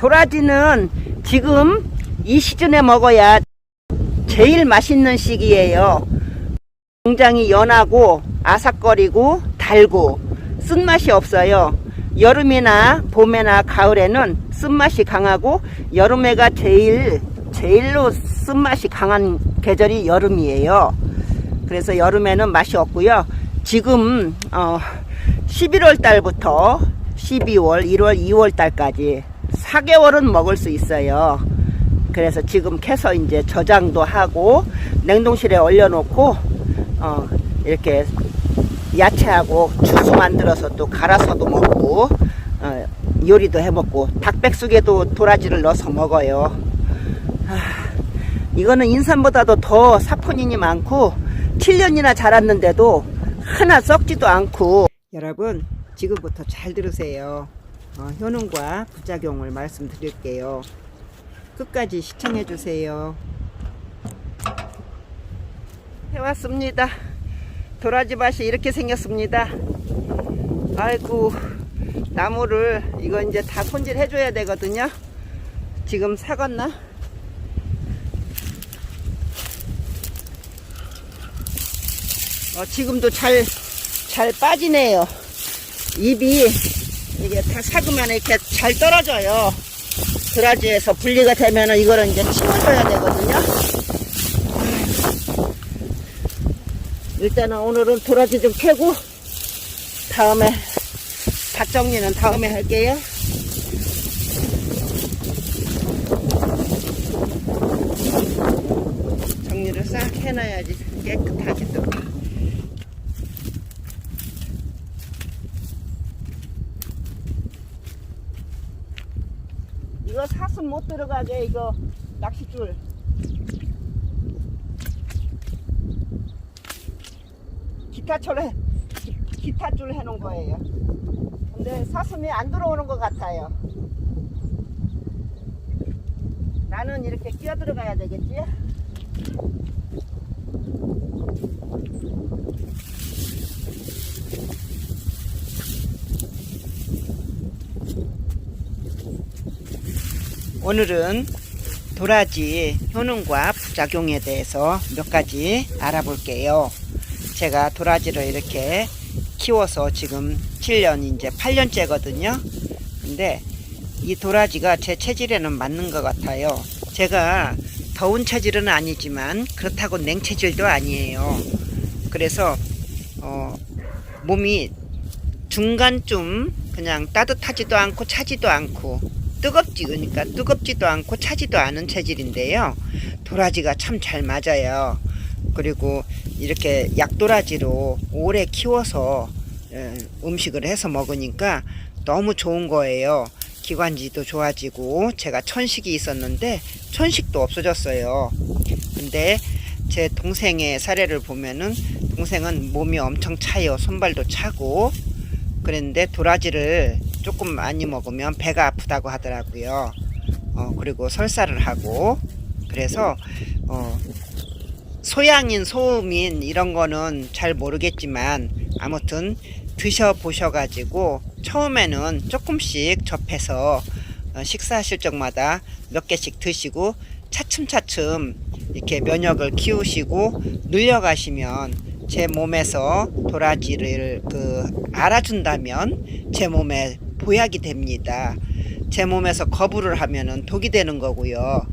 도라지는 지금 이 시즌에 먹어야 제일 맛있는 시기예요. 굉장히 연하고 아삭거리고 달고 쓴맛이 없어요. 여름이나 봄에나 가을에는 쓴맛이 강하고 여름에가 제일 제일로 쓴맛이 강한 계절이 여름이에요. 그래서 여름에는 맛이 없고요. 지금 어 11월 달부터 12월, 1월, 2월 달까지 4개월은 먹을 수 있어요. 그래서 지금 캐서 이제 저장도 하고 냉동실에 얼려놓고 어 이렇게 야채하고 주스 만들어서 또 갈아서도 먹고 어, 요리도 해 먹고 닭백숙에도 도라지를 넣어서 먹어요. 아, 이거는 인삼보다도 더 사포닌이 많고 7년이나 자랐는데도 하나 썩지도 않고 여러분 지금부터 잘 들으세요. 어, 효능과 부작용을 말씀드릴게요. 끝까지 시청해 주세요. 해왔습니다. 도라지 밭이 이렇게 생겼습니다. 아이고 나무를 이거 이제 다 손질 해 줘야 되거든요. 지금 사갔나? 어, 지금도 잘, 잘 빠지네요. 잎이 이게 다 삭으면 이렇게 잘 떨어져요. 도라지에서 분리가 되면은 이거를 이제 치워줘야 되거든요. 일단은 오늘은 도라지 좀 캐고 다음에 밭 정리는 다음에 할게요. 정리를 싹 해놔야지 깨끗하게 또. 이거 사슴 못 들어가게 이거 낚싯줄 기타줄 해 기- 기타줄 해놓은 거예요. 근데 사슴이 안 들어오는 것 같아요. 나는 이렇게 끼어 들어가야 되겠지? 오늘은 도라지 효능과 부작용에 대해서 몇 가지 알아볼게요. 제가 도라지를 이렇게 키워서 지금 7년 이제 8년째거든요. 근데 이 도라지가 제 체질에는 맞는 것 같아요. 제가 더운 체질은 아니지만 그렇다고 냉체질도 아니에요. 그래서 어, 몸이 중간쯤 그냥 따뜻하지도 않고 차지도 않고 뜨겁지 그러니까 뜨겁지도 않고 차지도 않은 체질인데요. 도라지가 참 잘 맞아요. 그리고 이렇게 약도라지로 오래 키워서 에, 음식을 해서 먹으니까 너무 좋은 거예요. 기관지도 좋아지고 제가 천식이 있었는데 천식도 없어졌어요. 근데 제 동생의 사례를 보면은 동생은 몸이 엄청 차요. 손발도 차고 그랬는데 도라지를 조금 많이 먹으면 배가 아프다고 하더라고요. 어, 그리고 설사를 하고 그래서 어, 소양인 소음인 이런 거는 잘 모르겠지만 아무튼 드셔 보셔가지고 처음에는 조금씩 접해서 어, 식사하실 적마다 몇 개씩 드시고 차츰차츰 이렇게 면역을 키우시고 늘려가시면 제 몸에서 도라지를 그 알아준다면 제 몸에 보약이 됩니다. 제 몸에서 거부를 하면은 독이 되는 거고요.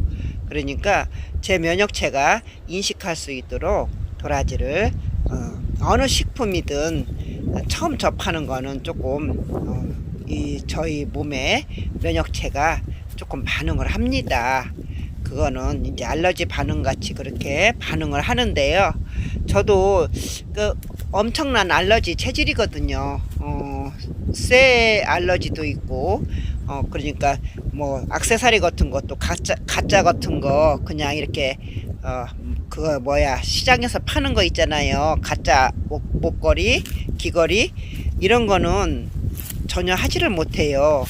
그러니까 제 면역체가 인식할 수 있도록 도라지를 어, 어느 식품이든 처음 접하는 거는 조금 어, 이 저희 몸에 면역체가 조금 반응을 합니다. 그거는 이제 알러지 반응 같이 그렇게 반응을 하는데요. 저도 그 엄청난 알러지 체질이거든요. 어, 쇠 알러지도 있고, 어, 그러니까 뭐 악세사리 같은 것도 가짜, 가짜 같은 거 그냥 이렇게, 어, 그거 뭐야, 시장에서 파는 거 있잖아요. 가짜 목, 목걸이, 귀걸이, 이런 거는 전혀 하지를 못해요.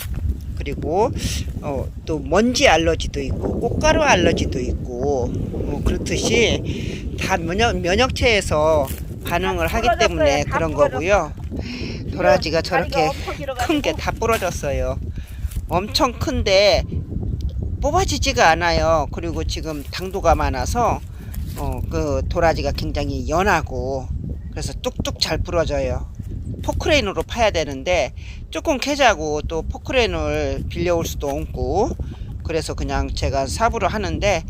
그리고 어, 또 먼지 알러지도 있고 꽃가루 알러지도 있고 어, 그렇듯이 다 면역, 면역체에서 반응을 하기 때문에 그런 거고요. 도라지가 저렇게 큰 게 다 부러졌어요. 엄청 큰데 뽑아지지가 않아요. 그리고 지금 당도가 많아서 어, 그 도라지가 굉장히 연하고 그래서 뚝뚝 잘 부러져요. 포크레인으로 파야 되는데 조금 캐자고 또 포크레인을 빌려올 수도 없고 그래서 그냥 제가 삽으로 하는데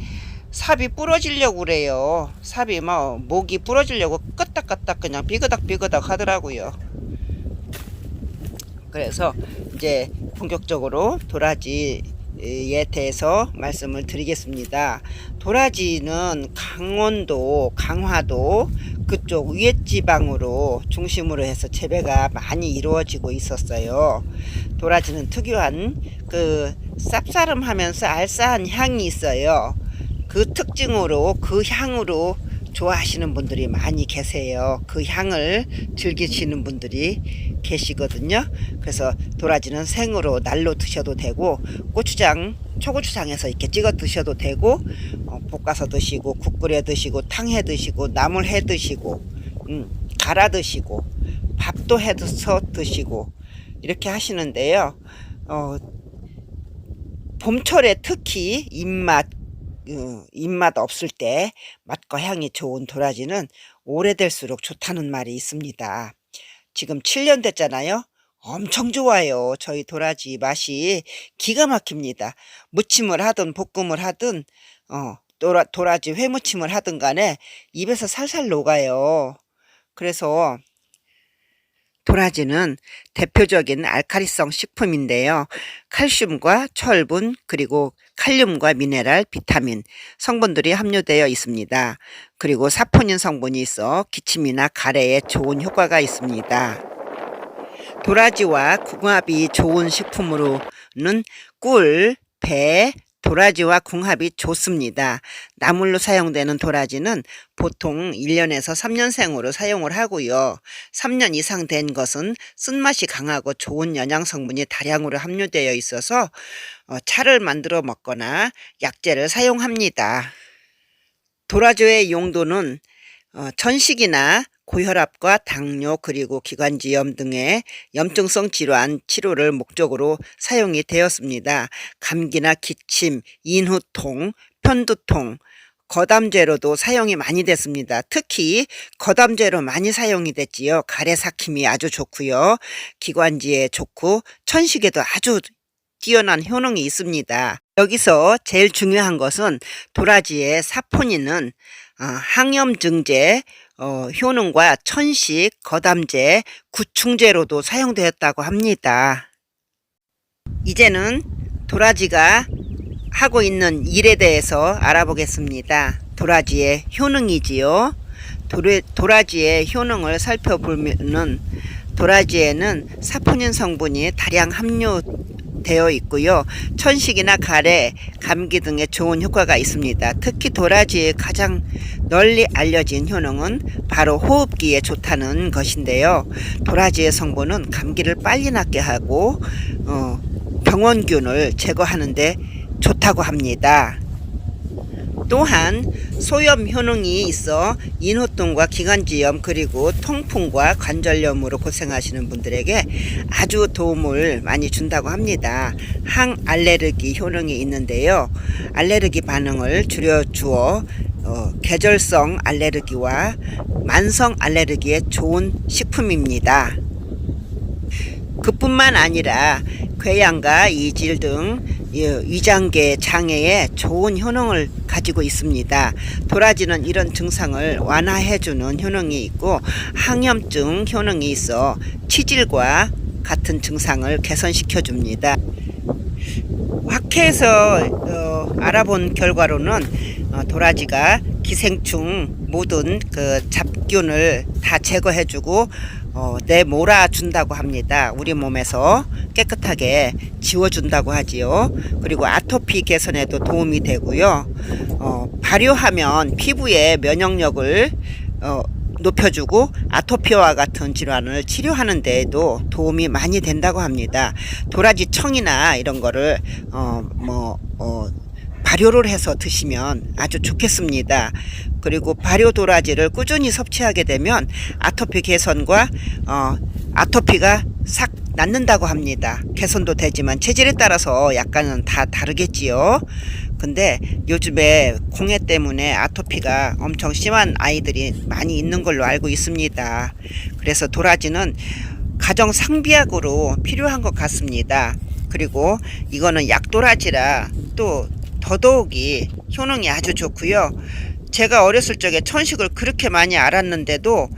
삽이 부러지려고 그래요. 삽이 막 목이 부러지려고 끄딱끄딱 그냥 비그닥 비그닥 하더라고요. 그래서 이제 본격적으로 도라지 에 대해서 말씀을 드리겠습니다. 도라지는 강원도, 강화도 그쪽 위에 지방으로 중심으로 해서 재배가 많이 이루어지고 있었어요. 도라지는 특유한 그 쌉싸름하면서 알싸한 향이 있어요. 그 특징으로 그 향으로 좋아하시는 분들이 많이 계세요. 그 향을 즐기시는 분들이 계시거든요. 그래서 도라지는 생으로 날로 드셔도 되고 고추장 초고추장에서 이렇게 찍어 드셔도 되고 어, 볶아서 드시고 국 끓여 드시고 탕해 드시고 나물 해 드시고 음, 갈아 드시고 밥도 해서 드시고 이렇게 하시는데요. 어, 봄철에 특히 입맛 어, 입맛 없을 때 맛과 향이 좋은 도라지는 오래될수록 좋다는 말이 있습니다. 지금 7년 됐잖아요. 엄청 좋아요. 저희 도라지 맛이 기가 막힙니다. 무침을 하든 볶음을 하든 어, 도라, 도라지 회무침을 하든 간에 입에서 살살 녹아요. 그래서 도라지는 대표적인 알카리성 식품인데요. 칼슘과 철분 그리고 칼륨과 미네랄, 비타민 성분들이 함유되어 있습니다. 그리고 사포닌 성분이 있어 기침이나 가래에 좋은 효과가 있습니다. 도라지와 궁합이 좋은 식품으로는 꿀, 배, 도라지와 궁합이 좋습니다. 나물로 사용되는 도라지는 보통 1년에서 3년생으로 사용을 하고요. 3년 이상 된 것은 쓴맛이 강하고 좋은 영양 성분이 다량으로 함유되어 있어서 어, 차를 만들어 먹거나 약재를 사용합니다. 도라지의 용도는 어, 천식이나 고혈압과 당뇨 그리고 기관지염 등의 염증성 질환 치료를 목적으로 사용이 되었습니다. 감기나 기침, 인후통, 편두통, 거담제로도 사용이 많이 됐습니다. 특히 거담제로 많이 사용이 됐지요. 가래 삭힘이 아주 좋고요. 기관지에 좋고 천식에도 아주 뛰어난 효능이 있습니다. 여기서 제일 중요한 것은 도라지의 사포닌은 어, 항염증제, 어, 효능과 천식, 거담제, 구충제로도 사용되었다고 합니다. 이제는 도라지가 하고 있는 일에 대해서 알아보겠습니다. 도라지의 효능이지요. 도레, 도라지의 효능을 살펴보면은 도라지에는 사포닌 성분이 다량 함유되어 있고요. 천식이나 가래, 감기 등에 좋은 효과가 있습니다. 특히 도라지의 가장 널리 알려진 효능은 바로 호흡기에 좋다는 것인데요. 도라지의 성분은 감기를 빨리 낫게 하고 어, 병원균을 제거하는데 좋다고 합니다. 또한 소염 효능이 있어 인후통과 기관지염 그리고 통풍과 관절염으로 고생하시는 분들에게 아주 도움을 많이 준다고 합니다. 항알레르기 효능이 있는데요. 알레르기 반응을 줄여주어 어, 계절성 알레르기와 만성 알레르기에 좋은 식품입니다. 그뿐만 아니라 궤양과 이질 등이 위장계 장애에 좋은 효능을 가지고 있습니다. 도라지는 이런 증상을 완화해주는 효능이 있고 항염증 효능이 있어 치질과 같은 증상을 개선시켜 줍니다. 학회에서 어, 알아본 결과로는 어, 도라지가 기생충 모든 그 잡균을 다 제거해주고 어, 내몰아 준다고 합니다. 우리 몸에서 깨끗하게 지워준다고 하지요. 그리고 아토피 개선에도 도움이 되고요. 어, 발효하면 피부의 면역력을 어, 높여주고 아토피와 같은 질환을 치료하는 데에도 도움이 많이 된다고 합니다. 도라지 청이나 이런 거를 어뭐 어, 발효를 해서 드시면 아주 좋겠습니다. 그리고 발효 도라지를 꾸준히 섭취하게 되면 아토피 개선과 어, 아토피가 싹 낫는다고 합니다. 개선도 되지만 체질에 따라서 약간은 다 다르겠지요. 근데 요즘에 공해 때문에 아토피가 엄청 심한 아이들이 많이 있는 걸로 알고 있습니다. 그래서 도라지는 가정 상비약으로 필요한 것 같습니다. 그리고 이거는 약도라지라 또 더더욱이 효능이 아주 좋고요. 제가 어렸을 적에 천식을 그렇게 많이 알았는데도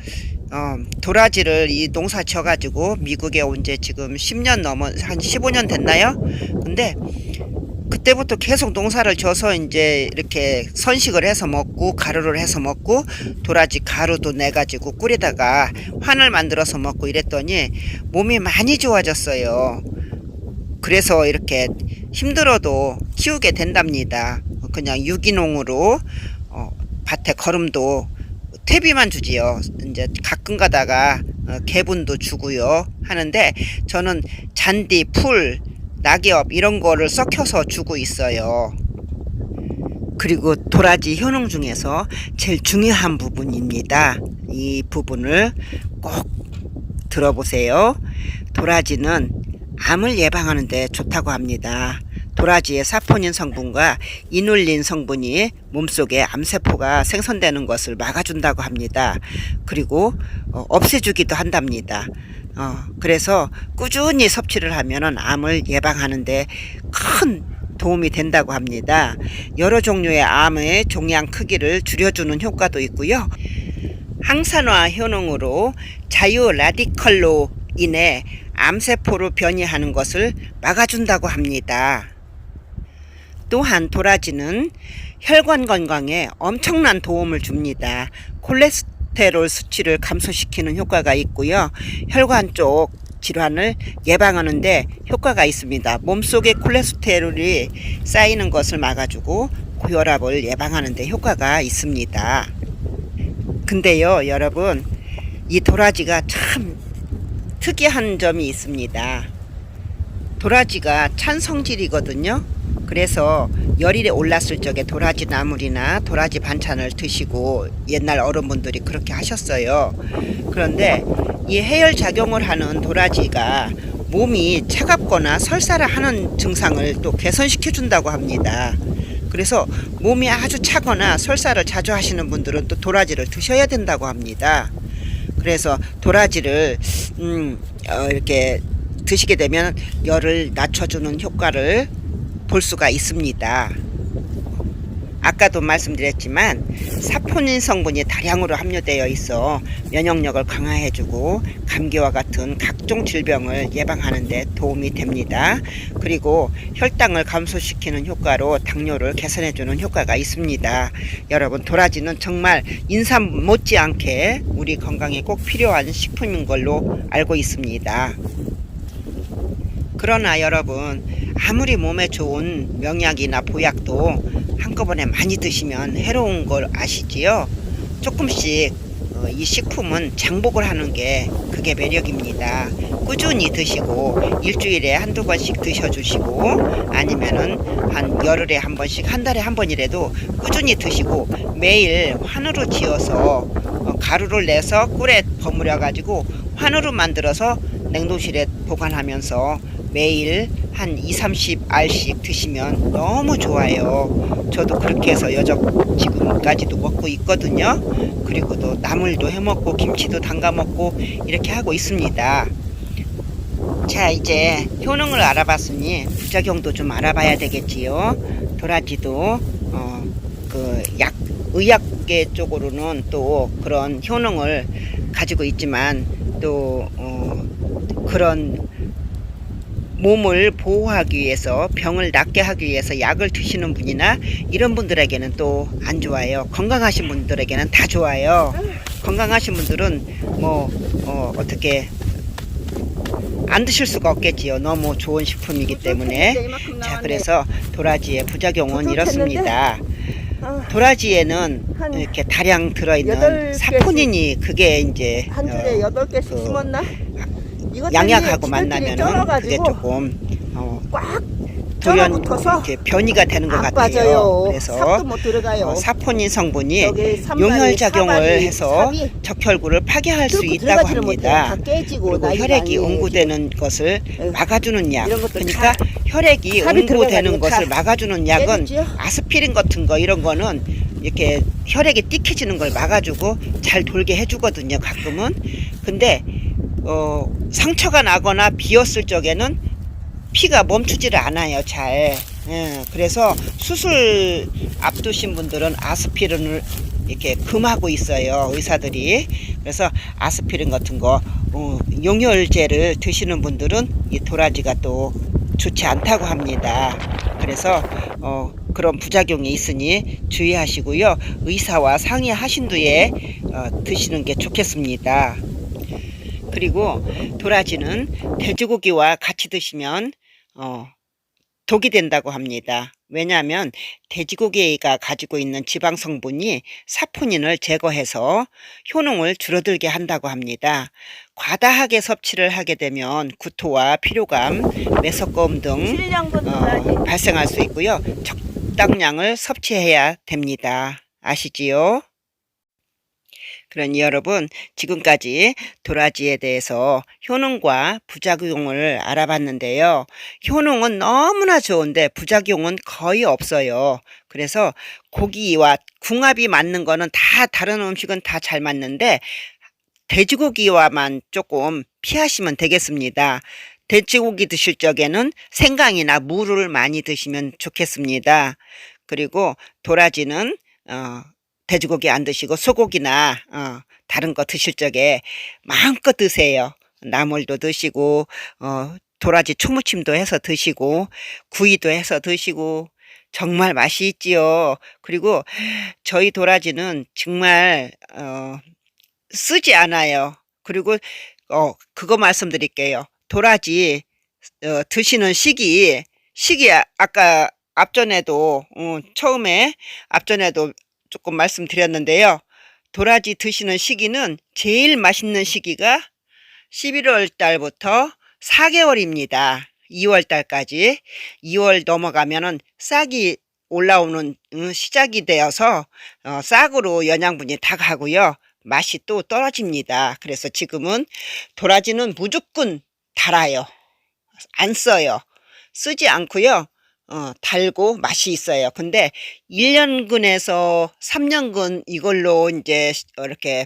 어, 도라지를 이 농사 지어가지고 미국에 온 지 지금 10년 넘어 한 15년 됐나요? 근데 그때부터 계속 농사를 져서 이제 이렇게 선식을 해서 먹고 가루를 해서 먹고 도라지 가루도 내 가지고 꿀에다가 환을 만들어서 먹고 이랬더니 몸이 많이 좋아졌어요. 그래서 이렇게 힘들어도 키우게 된답니다. 그냥 유기농으로 어, 밭에 거름도 퇴비만 주지요. 이제 가끔 가다가 어, 개분도 주고요. 하는데 저는 잔디, 풀, 낙엽 이런 거를 썩혀서 주고 있어요. 그리고 도라지 효능 중에서 제일 중요한 부분입니다. 이 부분을 꼭 들어보세요. 도라지는 암을 예방하는 데 좋다고 합니다. 도라지의 사포닌 성분과 이눌린 성분이 몸속에 암세포가 생성되는 것을 막아준다고 합니다. 그리고 어, 없애주기도 한답니다. 어, 그래서 꾸준히 섭취를 하면은 암을 예방하는데 큰 도움이 된다고 합니다. 여러 종류의 암의 종양 크기를 줄여주는 효과도 있고요. 항산화 효능으로 자유 라디컬로 인해 암세포로 변이하는 것을 막아준다고 합니다. 또한 도라지는 혈관 건강에 엄청난 도움을 줍니다. 콜레스테롤 수치를 감소시키는 효과가 있고요. 혈관 쪽 질환을 예방하는데 효과가 있습니다. 몸속에 콜레스테롤이 쌓이는 것을 막아주고 고혈압을 예방하는데 효과가 있습니다. 근데요, 여러분, 이 도라지가 참 특이한 점이 있습니다. 도라지가 찬 성질이거든요. 그래서 열일에 올랐을 적에 도라지 나물이나 도라지 반찬을 드시고 옛날 어른분들이 그렇게 하셨어요. 그런데 이 해열 작용을 하는 도라지가 몸이 차갑거나 설사를 하는 증상을 또 개선시켜 준다고 합니다. 그래서 몸이 아주 차거나 설사를 자주 하시는 분들은 또 도라지를 드셔야 된다고 합니다. 그래서 도라지를 음, 어, 이렇게 드시게 되면 열을 낮춰주는 효과를 볼 수가 있습니다. 아까도 말씀드렸지만 사포닌 성분이 다량으로 함유되어 있어 면역력을 강화해주고 감기와 같은 각종 질병을 예방하는 데 도움이 됩니다. 그리고 혈당을 감소시키는 효과로 당뇨를 개선해주는 효과가 있습니다. 여러분 도라지는 정말 인삼 못지않게 우리 건강에 꼭 필요한 식품인 걸로 알고 있습니다. 그러나 여러분 아무리 몸에 좋은 명약이나 보약도 한꺼번에 많이 드시면 해로운 걸 아시지요? 조금씩 어, 이 식품은 장복을 하는 게 그게 매력입니다. 꾸준히 드시고 일주일에 한두 번씩 드셔주시고 아니면은 한 열흘에 한 번씩 한 달에 한 번이라도 꾸준히 드시고 매일 환으로 지어서 어, 가루를 내서 꿀에 버무려 가지고 환으로 만들어서 냉동실에 보관하면서 매일 한 2, 30알씩 드시면 너무 좋아요. 저도 그렇게 해서 여적 지금까지도 먹고 있거든요. 그리고 또 나물도 해 먹고 김치도 담가 먹고 이렇게 하고 있습니다. 자, 이제 효능을 알아봤으니 부작용도 좀 알아봐야 되겠지요. 도라지도 어, 그약 의학계 쪽으로는 또 그런 효능을 가지고 있지만 또 어, 그런 몸을 보호하기 위해서 병을 낫게 하기 위해서 약을 드시는 분이나 이런 분들에게는 또 안 좋아요. 건강하신 분들에게는 다 좋아요. 건강하신 분들은 뭐 어, 어떻게 안 드실 수가 없겠지요. 너무 좋은 식품이기 때문에. 자, 그래서 도라지의 부작용은 이렇습니다. 도라지에는 한 이렇게 다량 들어있는 사포닌이 그게 이제 한 줄에 어, 여덟 개씩 그 심었나? 양약하고 만나면은 그게 조금 어, 꽉 돌연 이렇게 변이가 되는 것안 같아요. 빠져요. 그래서. 어, 사포닌 성분이 용혈 작용을 해서 적혈구를 파괴할 수 있다고. 합니다. 다 깨지고 그리고 혈액이 응고되는 것을 네. 막아주는 약. 그러니까 다 혈액이 응고되는 것을 다 막아주는 약은 깨지죠? 아스피린 같은 거 이런 거는 이렇게 혈액이 띠켜지는 걸 막아주고 잘 돌게 해주거든요. 가끔은. 근데 어, 상처가 나거나 비었을 적에는 피가 멈추지를 않아요. 잘. 예, 그래서 수술 앞두신 분들은 아스피린을 이렇게 금하고 있어요. 의사들이. 그래서 아스피린 같은 거 어, 용혈제를 드시는 분들은 이 도라지가 또 좋지 않다고 합니다. 그래서 어, 그런 부작용이 있으니 주의하시고요. 의사와 상의하신 뒤에 어, 드시는 게 좋겠습니다. 그리고 도라지는 돼지고기와 같이 드시면 어, 독이 된다고 합니다. 왜냐하면 돼지고기가 가지고 있는 지방 성분이 사포닌을 제거해서 효능을 줄어들게 한다고 합니다. 과다하게 섭취를 하게 되면 구토와 피로감, 메석꺼움 등 7년근 어. 발생할 수 있고요. 적당량을 섭취해야 됩니다. 아시지요? 그러니 여러분 지금까지 도라지에 대해서 효능과 부작용을 알아봤는데요. 효능은 너무나 좋은데 부작용은 거의 없어요. 그래서 고기와 궁합이 맞는 거는 다 다른 음식은 다 잘 맞는데 돼지고기와만 조금 피하시면 되겠습니다. 돼지고기 드실 적에는 생강이나 무를 많이 드시면 좋겠습니다. 그리고 도라지는 어, 돼지고기 안 드시고 소고기나 어, 다른 거 드실 적에 마음껏 드세요. 나물도 드시고 어, 도라지 초무침도 해서 드시고 구이도 해서 드시고 정말 맛이 있지요. 그리고 저희 도라지는 정말 어, 쓰지 않아요. 그리고 어, 그거 말씀드릴게요. 도라지 어, 드시는 시기 시기 아- 아까 앞전에도 어, 처음에 앞전에도 조금 말씀드렸는데요. 도라지 드시는 시기는 제일 맛있는 시기가 11월 달부터 4개월입니다. 2월 달까지 2월 넘어가면은 싹이 올라오는 음, 시작이 되어서 어, 싹으로 영양분이 다 가고요. 맛이 또 떨어집니다. 그래서 지금은 도라지는 무조건 달아요. 안 써요. 쓰지 않고요. 어, 달고 맛이 있어요. 근데 1년근에서 3년근 이걸로 이제 시- 이렇게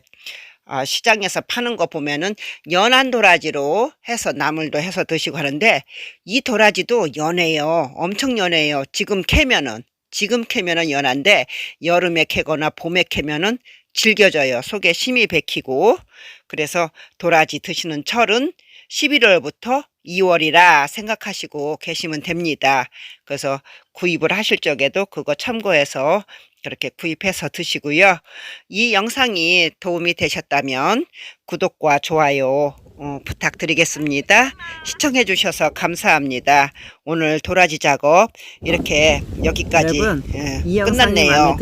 아, 시장에서 파는 거 보면은 연한 도라지로 해서 나물도 해서 드시고 하는데 이 도라지도 연해요. 엄청 연해요. 지금 캐면은 지금 캐면은 연한데 여름에 캐거나 봄에 캐면은 질겨져요. 속에 심이 bek히고 그래서 도라지 드시는 철은 11월부터 2월이라 생각하시고 계시면 됩니다. 그래서 구입을 하실 적에도 그거 참고해서 그렇게 구입해서 드시고요. 이 영상이 도움이 되셨다면 구독과 좋아요 어, 부탁드리겠습니다. 시청해 주셔서 감사합니다. 오늘 도라지 작업 이렇게 여기까지 여러분, 예, 끝났네요.